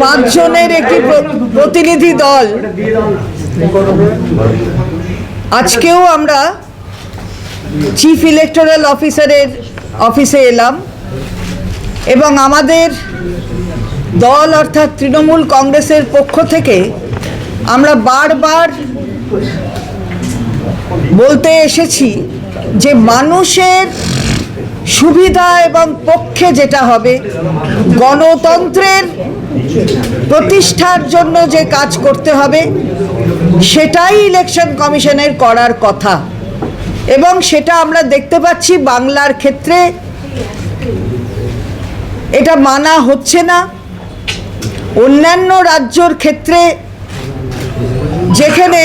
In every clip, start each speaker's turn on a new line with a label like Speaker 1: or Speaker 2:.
Speaker 1: পাঁচজনের একটি প্র- প্রতিনিধি দল। আজকেও আমরা চিফ ইলেকটোরাল অফিসারের অফিসে এলাম এবং আমাদের দল অর্থাৎ তৃণমূল কংগ্রেসের পক্ষ থেকে আমরা বারবার বলতে এসেছি যে মানুষের সুবিধা এবং পক্ষে যেটা হবে, গণতন্ত্রের প্রতিষ্ঠার জন্য যে কাজ করতে হবে, সেটাই ইলেকশন কমিশনের করার কথা। এবং সেটা আমরা দেখতে পাচ্ছি বাংলার ক্ষেত্রে, এটা মানা হচ্ছে না। অন্যান্য রাজ্যর ক্ষেত্রে, যেখানে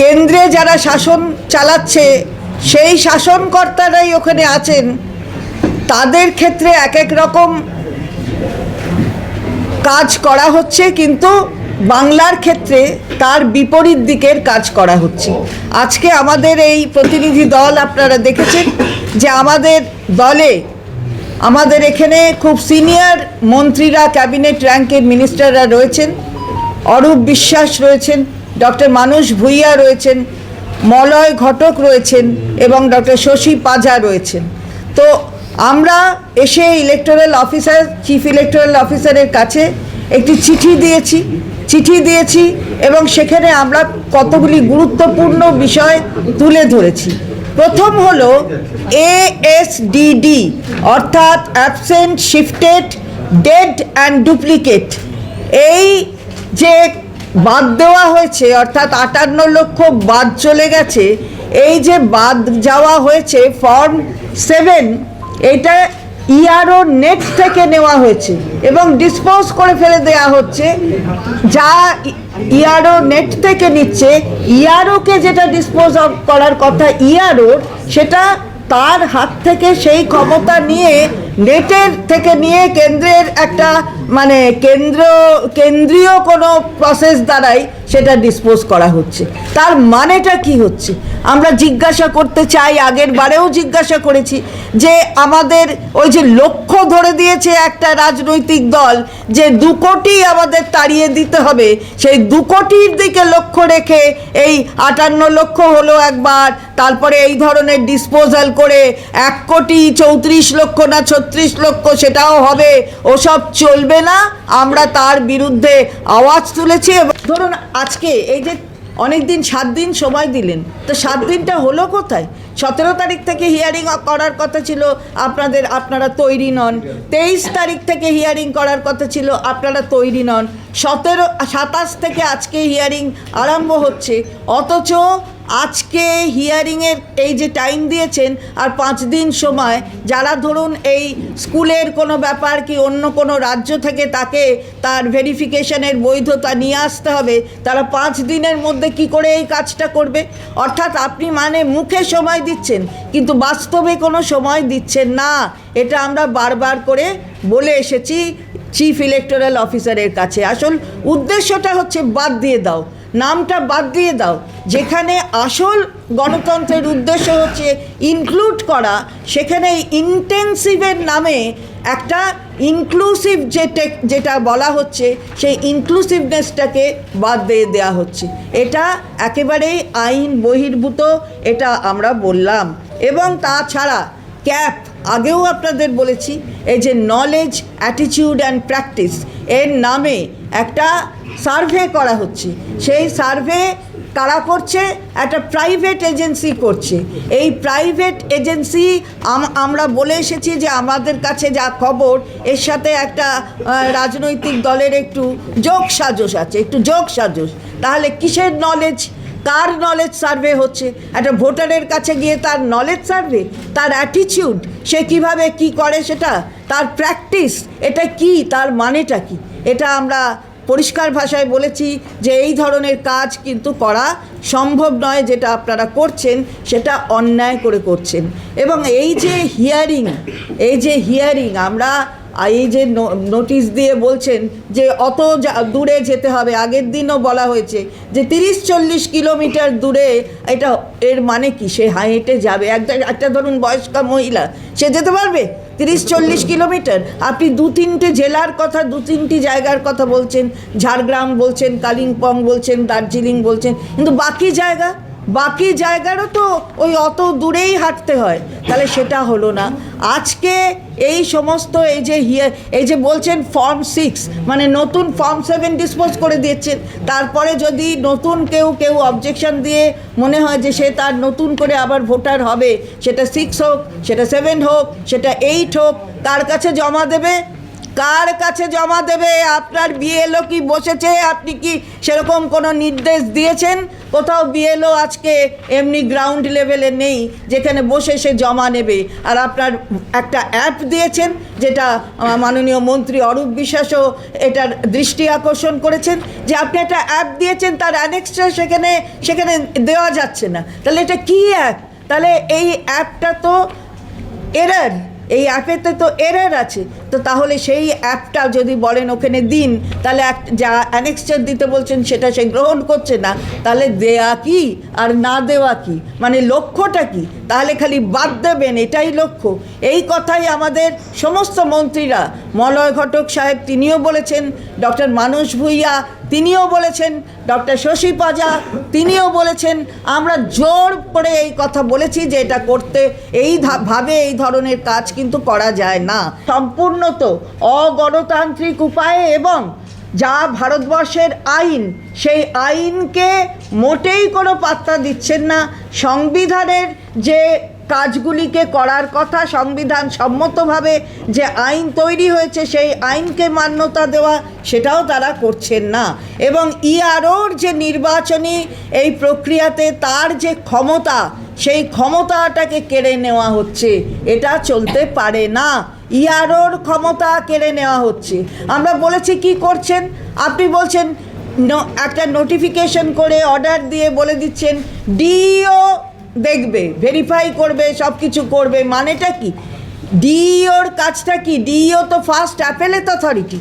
Speaker 1: কেন্দ্রে যারা শাসন চালাচ্ছে, সেই শাসনকর্তারাই ওখানে আছেন, তাদের ক্ষেত্রে এক এক রকম কাজ করা হচ্ছে কিন্তু বাংলার ক্ষেত্রে তার বিপরীত দিকের কাজ করা হচ্ছে। আজকে আমাদের এই প্রতিনিধি দল আপনারা দেখেছেন যে আমাদের দলে আমাদের এখানে খুব সিনিয়র মন্ত্রীরা ক্যাবিনেট র্যাঙ্কের মিনিস্টাররা রয়েছেন অরূপ বিশ্বাস রয়েছেন ডক্টর মানুষ ভূঁইয়া রয়েছেন মলয় ঘটক রয়েছেন এবং ডক্টর শশী পাজা রয়েছেন। তো আমরা এসে ইলেকটোরাল অফিসার চিফ ইলেকটোরাল অফিসারের কাছে একটি চিঠি দিয়েছি। চিঠি দিয়েছি এবং সেখানে আমরা কতগুলি গুরুত্বপূর্ণ বিষয় তুলে ধরেছি। প্রথম হলো এএসডিডি অর্থাৎ absent shifted dead and duplicate এই যে বাদ দেওয়া হয়েছে, অর্থাৎ আটান্ন লক্ষ বাদ চলে গেছে, এই যে বাদ যাওয়া হয়েছে ফর্ম সেভেন এটা ইআরও নেট থেকে নেওয়া হয়েছে এবং ডিসপোজ করে ফেলে দেওয়া হচ্ছে। যা ইআরও নেট থেকে নিচ্ছে। ইআরওকে যেটা ডিসপোজ করার কথা ইআরওর সেটা তার হাত থেকে সেই ক্ষমতা নিয়ে নেটের থেকে নিয়ে কেন্দ্রের একটা মানে কেন্দ্র, কেন্দ্রীয় কোনো প্রসেস দ্বারাই সেটা ডিসপোজ করা হচ্ছে। তার মানেটা কি হচ্ছে? আমরা জিজ্ঞাসা করতে চাই, আগের বারেও জিজ্ঞাসা করেছি যে আমাদের ওই যে লক্ষ্য ধরে দিয়েছে একটা রাজনৈতিক দল যে দু কোটি আমাদের তাড়িয়ে দিতে হবে, সেই দু কোটির দিকে লক্ষ্য রেখে এই আটান্ন লক্ষ হলো একবার, তারপরে এই ধরনের ডিসপোজাল করে এক কোটি চৌত্রিশ লক্ষ না ছত্রিশ লক্ষ সেটাও হবে, ওসব চলবে না। আমরা তার বিরুদ্ধে আওয়াজ তুলেছি ধরুন আজকে এই যে অনেক দিন সাত দিন সময় দিলেন তো সাত দিনটা হলো কোথায়? সতেরো তারিখ থেকে হিয়ারিং করার কথা ছিল, আপনাদের, আপনারা তৈরি নন। তেইশ তারিখ থেকে হিয়ারিং করার কথা ছিল, আপনারা তৈরি নন। সতেরো, সাতাশ থেকে আজকে হিয়ারিং আরম্ভ হচ্ছে। অথচ আজকে হিয়ারিংয়ের এই যে টাইম দিয়েছেন, আর পাঁচ দিন সময়, যারা ধরুন এই স্কুলের কোনো ব্যাপার কি অন্য কোনো রাজ্য থেকে তাকে তার ভেরিফিকেশনের বৈধতা নিয়ে আসতে হবে, তারা পাঁচ দিনের মধ্যে কি করে এই কাজটা করবে? অর্থাৎ আপনি মানে মুখে সময় দিচ্ছেন, কিন্তু বাস্তবে কোনো সময় দিচ্ছেন না। এটা আমরা বারবার করে বলে এসেছি চিফ ইলেকটোরাল অফিসারের কাছে। আসল উদ্দেশ্যটা হচ্ছে বাদ দিয়ে দাও, নামটা বাদ দিয়ে দাও। যেখানে আসল গণতন্ত্রের উদ্দেশ্য হচ্ছে ইনক্লুড করা, সেখানে ইন্টেন্সিভের নামে একটা ইনক্লুসিভ যে টেক- যেটা বলা হচ্ছে, সেই ইনক্লুসিভনেসটাকে বাদ দিয়ে দেওয়া হচ্ছে। এটা একেবারেই আইন বহির্ভূত, এটা আমরা বললাম। এবং তাছাড়া ক্যাপ আগেও আপনাদের বলেছি, এই যে নলেজ অ্যাটিটিউড অ্যান্ড প্র্যাকটিস এর নামে একটা সার্ভে করা হচ্ছে। সেই সার্ভে কারা করছে, একটা প্রাইভেট এজেন্সি করছে। এই প্রাইভেট এজেন্সি আমরা বলে এসেছি যে আমাদের কাছে যা খবর, এর সাথে একটা রাজনৈতিক দলের একটু যোগ সাজস আছে, একটু যোগ সাজস। তাহলে কিসের নলেজ কার নলেজ সার্ভে হচ্ছে? একটা ভোটারের কাছে গিয়ে তার নলেজ সার্ভে তার অ্যাটিটিউড সে কীভাবে কি করে সেটা? তার প্র্যাকটিস এটা কি? তার মানেটা কি? এটা আমরা পরিষ্কার ভাষায় বলেছি যে এই ধরনের কাজ কিন্তু করা সম্ভব নয়, যেটা আপনারা করছেন সেটা অন্যায় করে করছেন। এবং এই যে হিয়ারিং এই যে হিয়ারিং আমরা এই যে নোটিশ দিয়ে বলছেন যে অত দূরে যেতে হবে, আগের দিনও বলা হয়েছে যে তিরিশ চল্লিশ কিলোমিটার দূরে এটা এর মানে কি? সে হেঁটে যাবে। একটা একটা ধরুন বয়স্কা মহিলা, সে যেতে পারবে? তিরিশ চল্লিশ কিলোমিটার। আপনি দু তিনটে জেলার কথা, দু তিনটি জায়গার কথা বলছেন, ঝাড়গ্রাম বলছেন, কালিম্পং বলছেন, দার্জিলিং বলছেন, কিন্তু বাকি জায়গা বাকি জায়গারও তো ওই অত দূরেই হাঁটতে হয়। তাহলে সেটা হলো না। আজকে এই সমস্ত এই যে হিয়ে, এই যে বলছেন ফর্ম সিক্স মানে নতুন ফর্ম সেভেন ডিসপোজ করে দিয়েছেন। তারপরে যদি নতুন কেউ কেউ অবজেকশন দিয়ে মনে হয় যে সে তার নতুন করে আবার ভোটার হবে, সেটা সিক্স হোক, সেটা সেভেন হোক, সেটা এইট হোক, তার কাছে জমা দেবে কার কাছে জমা দেবে? আপনার বিএলও কি বসেছে? আপনি কি সেরকম কোনো নির্দেশ দিয়েছেন? কোথাও বিএলও আজকে এমনি গ্রাউন্ড লেভেলে নেই, যেখানে বসে সে জমা নেবে। আর আপনার একটা অ্যাপ দিয়েছেন, যেটা মাননীয় মন্ত্রী অরূপ বিশ্বাসও এটার দৃষ্টি আকর্ষণ করেছেন, যে আপনি একটা অ্যাপ দিয়েছেন, তার অ্যানেক্সটা সেখানে সেখানে দেওয়া যাচ্ছে না। তাহলে এটা কী অ্যাপ তাহলে এই অ্যাপটা তো এরার এই অ্যাপেতে তো এরার আছে। তো তাহলে সেই অ্যাপটা যদি বলেন ওখানে দিন, তাহলে যা অ্যানেক্সচার দিতে বলছেন সেটা সে গ্রহণ করছে না, তাহলে দেয়া কি আর না দেওয়া কি? মানে লক্ষ্যটা কি? তাহলে খালি বাদ দেবেন, এটাই লক্ষ্য। এই কথাই আমাদের সমস্ত মন্ত্রীরা, মলয় ঘটক সাহেব তিনিও বলেছেন, ডক্টর মানস ভূঁইয়া তিনিও বলেছেন, ডক্টর শশী পাজা তিনিও বলেছেন, আমরা জোর করে এই কথা বলেছি যে এটা করতে, এই ভাবে এই ধরনের কাজ কিন্তু করা যায় না। সম্পূর্ণত অগণতান্ত্রিক উপায়ে এবং যা ভারতবর্ষের আইন, সেই আইনকে মোটেই কোনো পাত্তা দিচ্ছেন না। সংবিধানের যে কাজগুলিকে করার কথা সংবিধান সম্মতভাবে যে আইন তৈরি হয়েছে, সেই আইনকে মান্যতা দেওয়া, সেটাও তারা করছেন না। এবং ইআরওর যে নির্বাচনী এই প্রক্রিয়াতে তার যে ক্ষমতা সেই ক্ষমতাটাকে কেড়ে নেওয়া হচ্ছে। এটা চলতে পারে না। ইআরওর ক্ষমতা কেড়ে নেওয়া হচ্ছে। আমরা বলেছি কি করছেন? আপনি বলছেন একটা নোটিফিকেশন করে অর্ডার দিয়ে বলে দিচ্ছেন ডিও দেখবে ভেরিফাই করবে সব কিছু করবে, মানেটা কি? ডিওর কাজটা কি? ডিও তো first appellate authority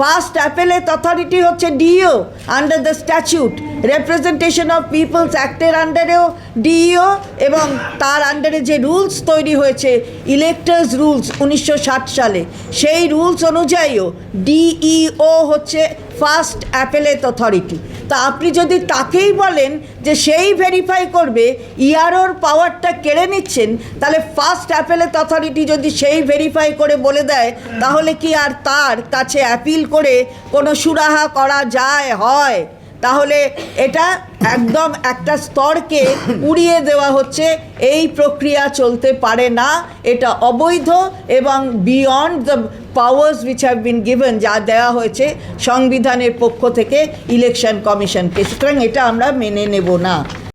Speaker 1: first appellate authority হচ্ছে DO under the statute representation of peoples অ্যাক্টের আন্ডারেও ডিও এবং তার আন্ডারে যে রুলস তৈরি হয়েছে ইলেক্টার্স রুলস উনিশশো ষাট সালে। সেই রুলস অনুযায়ীও ডিইও হচ্ছে ফার্স্ট অ্যাপেলেট অথরিটি তা আপনি যদি তাকেই বলেন যে সেই ভেরিফাই করবে ইয়ারোর পাওয়ারটা কেড়ে নিচ্ছেন, তাহলে ফার্স্ট অ্যাপেলেট অথরিটি যদি সেই ভেরিফাই করে বলে দেয়, তাহলে কি আর তার কাছে অ্যাপিল করে কোনো সুরাহা করা যায়, হয়? তাহলে এটা একদম একটা স্তরকে উড়িয়ে দেওয়া হচ্ছে। এই প্রক্রিয়া চলতে পারে না। এটা অবৈধ এবং beyond the powers which have been given যা দেওয়া হয়েছে সংবিধানের পক্ষ থেকে ইলেকশন কমিশনকে সুতরাং এটা আমরা মেনে নেব না।